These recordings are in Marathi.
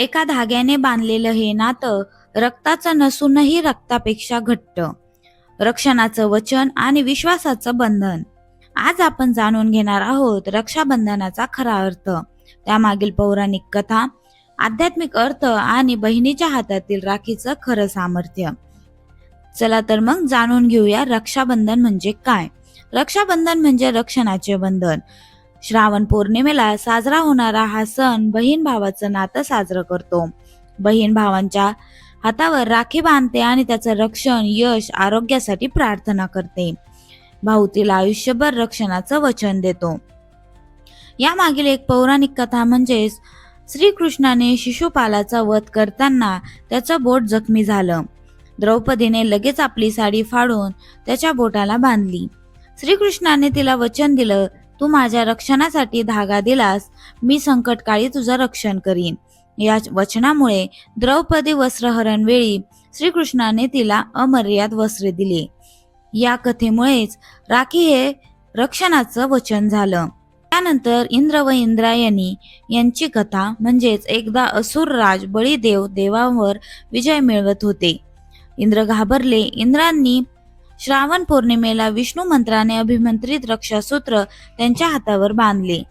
एका धाग्याने बांधलेलं हे नातं रक्ताचं नसूनही रक्तापेक्षा घट्ट. रक्षणाचं वचन आणि विश्वासाचं बंधन. आज आपण जाणून घेणार आहोत रक्षाबंधनाचा खरा अर्थ. त्यामागील पौराणिक कथा आध्यात्मिक अर्थ आणि बहिणीच्या हातातील राखीचं खरं सामर्थ्य. चला तर मग जाणून घेऊया रक्षाबंधन म्हणजे काय? रक्षाबंधन म्हणजे रक्षणाचे बंधन. श्रावण पौर्णिमेला साजरा होणारा हा सण बहीण भावाचं नातं साजरं करतो. बहीण भावांच्या हातावर राखी बांधते आणि त्याचं रक्षण यश आरोग्यासाठी प्रार्थना करते. भाऊ तिला आयुष्यभर रक्षणाचं वचन देतो. यामागील एक पौराणिक कथा म्हणजेच श्रीकृष्णाने शिशुपालाचा वध करताना त्याचं बोट जखमी झालं. द्रौपदीने लगेच आपली साडी फाडून त्याच्या बोटाला बांधली. श्रीकृष्णाने तिला वचन दिलं तू माझ्या रक्षणासाठी धागा दिलास मी संकटकाळी तुझं रक्षण करीन. या वचनामुळे द्रौपदी वस्त्रहरण वेळी श्रीकृष्णाने तिला अमर्याद वस्त्रे दिली. या कथेमुळेच राखी हे रक्षणाचं वचन झालं. त्यानंतर इंद्र व इंद्रायणी यांची कथा म्हणजेच एकदा असुर राज बळीदेव देवावर विजय मिळवत होते. इंद्र घाबरले इंद्रांनी श्रावण पौर्णिमेला विष्णू मंत्राने अभिमंत्रित रक्षासूत्र त्यांच्या हातावर बांधले.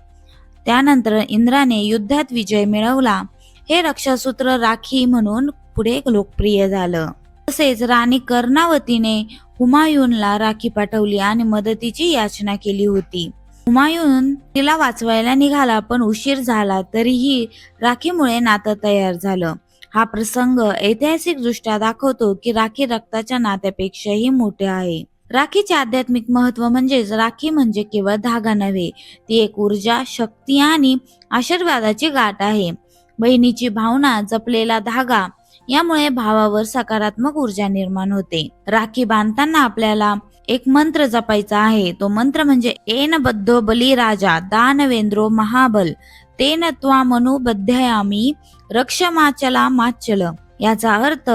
त्यानंतर इंद्राने युद्धात विजय मिळवला. हे रक्षासूत्र राखी म्हणून पुढे लोकप्रिय झालं. तसेच राणी कर्णावतीने हुमायूनला राखी पाठवली आणि मदतीची याचना केली होती. हुमायून तिला वाचवायला निघाला पण उशीर झाला तरीही राखीमुळे नातं तयार झालं. हा प्रसंग ऐतिहासिक दृष्ट्या दाखवतो की राखी रक्ताच्या नात्यापेक्षाही मोठे आहे. राखीचे आध्यात्मिक महत्त्व म्हणजेच राखी म्हणजे केवळ धागा नव्हे ती एक ऊर्जा शक्ती आणि आशीर्वादाची गाठ आहे. बहिणीची भावना जपलेला धागा यामुळे भावावर सकारात्मक ऊर्जा निर्माण होते. राखी बांधताना आपल्याला एक मंत्र जपायचा आहे. तो मंत्र म्हणजे एन बद्धो बली राजा दानवेंद्रो महाबल. तेन त्वा मनु बध्यायामी रक्षमाचला माचल याचा अर्थ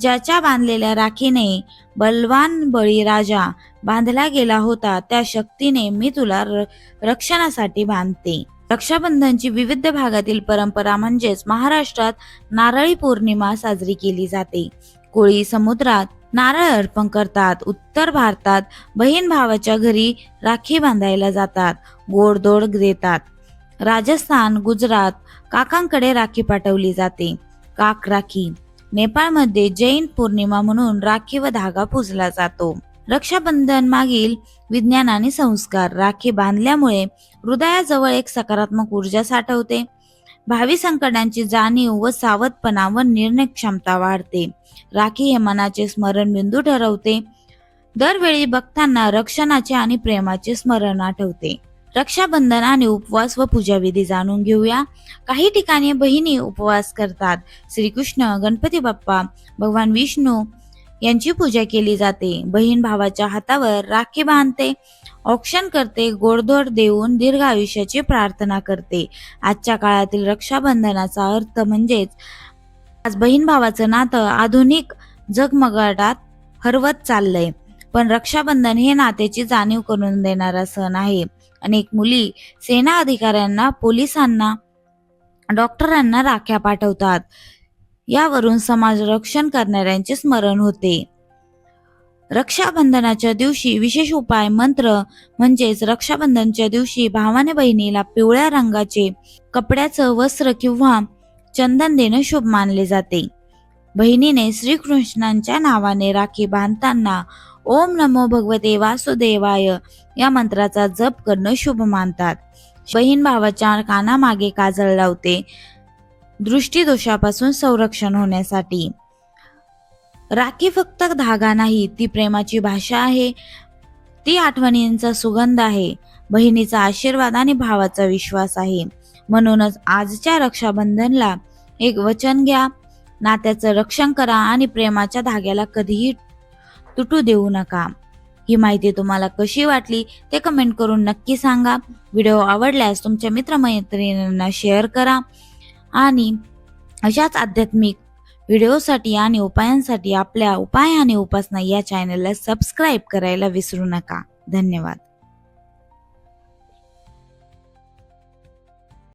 ज्याच्या बांधलेल्या राखीने बलवान बळीराजा बांधला गेला होता त्या शक्तीने मी तुला र- रक्षणासाठी बांधते. रक्षाबंधनची विविध भागातील परंपरा म्हणजेच महाराष्ट्रात नारळी पौर्णिमा साजरी केली जाते. कोळी समुद्रात नारळ अर्पण करतात उत्तर भारतात बहीण भावाच्या घरी राखी बांधायला जातात गोडदोड देतात. राजस्थान गुजरात काकांकडे राखी पाठवली जाते. काक राखी. नेपाळमध्ये जैन पौर्णिमा म्हणून राखी व धागा पूजला जातो. रक्षाबंधन मागील विज्ञान आणि संस्कार. राखी बांधल्यामुळे हृदयाजवळ एक सकारात्मक ऊर्जा साठवते. भावी संकटांची जाणीव व सावधपणा व निर्णय क्षमता वाढते. राखी हे मनाचे स्मरणबिंदू ठरवते. दरवेळी बघताना रक्षणाचे आणि प्रेमाचे स्मरण आठवते. रक्षाबंधन आणि उपवास व पूजाविधी जाणून घेऊया. काही ठिकाणी बहिणी उपवास करतात. श्रीकृष्ण गणपती बाप्पा भगवान विष्णू यांची पूजा केली जाते. बहीण भावाच्या हातावर राखी बांधते औक्षण करते गोडधोड देऊन दीर्घ आयुष्याची प्रार्थना करते. आजच्या काळातील रक्षाबंधनाचा अर्थ म्हणजेच आज बहीण भावाचं नातं आधुनिक जगमगाटात हरवत चाललंय. पण रक्षाबंधन हे नात्याची जाणीव करून देणारा सण आहे. अनेक मुली सेना अधिकाऱ्यांना पोलिसांना डॉक्टरांना राख्या पाठवतात. यावरून समाज रक्षण करणाऱ्यांचे स्मरण होते. रक्षाबंधनाच्या दिवशी विशेष उपाय मंत्र म्हणजेच रक्षाबंधनच्या दिवशी भावाने बहिणीला पिवळ्या रंगाचे कपड्याचं वस्त्र किंवा चंदन देणं शुभ मानले जाते. बहिणीने श्रीकृष्णांच्या नावाने राखी बांधताना ओम नमो भगवते वासुदेवाय. या मंत्राचा जप करणं शुभ मानतात. बहीण भावाच्या कानामागे काजळ लावते. दृष्टीदोषापासून संरक्षण होण्यासाठी. राखी फक्त धागा नाही ती प्रेमाची भाषा आहे. ती आठवणींचा सुगंध आहे. बहिणीचा आशीर्वाद आणि भावाचा विश्वास आहे. म्हणूनच आजच्या रक्षाबंधनला एक वचन घ्या. नात्याचं रक्षण करा आणि प्रेमाच्या धाग्याला कधीही तुटू देऊ नका. ही माहिती तुम्हाला कशी वाटली ते कमेंट करून नक्की सांगा. व्हिडिओ आवडल्यास तुमच्या मित्रमैत्रिणींना शेअर करा. आणि अशाच आध्यात्मिक व्हिडिओसाठी आणि उपायांसाठी आपल्या उपाय आणि उपासना या चॅनलला सबस्क्राईब करायला विसरू नका. धन्यवाद.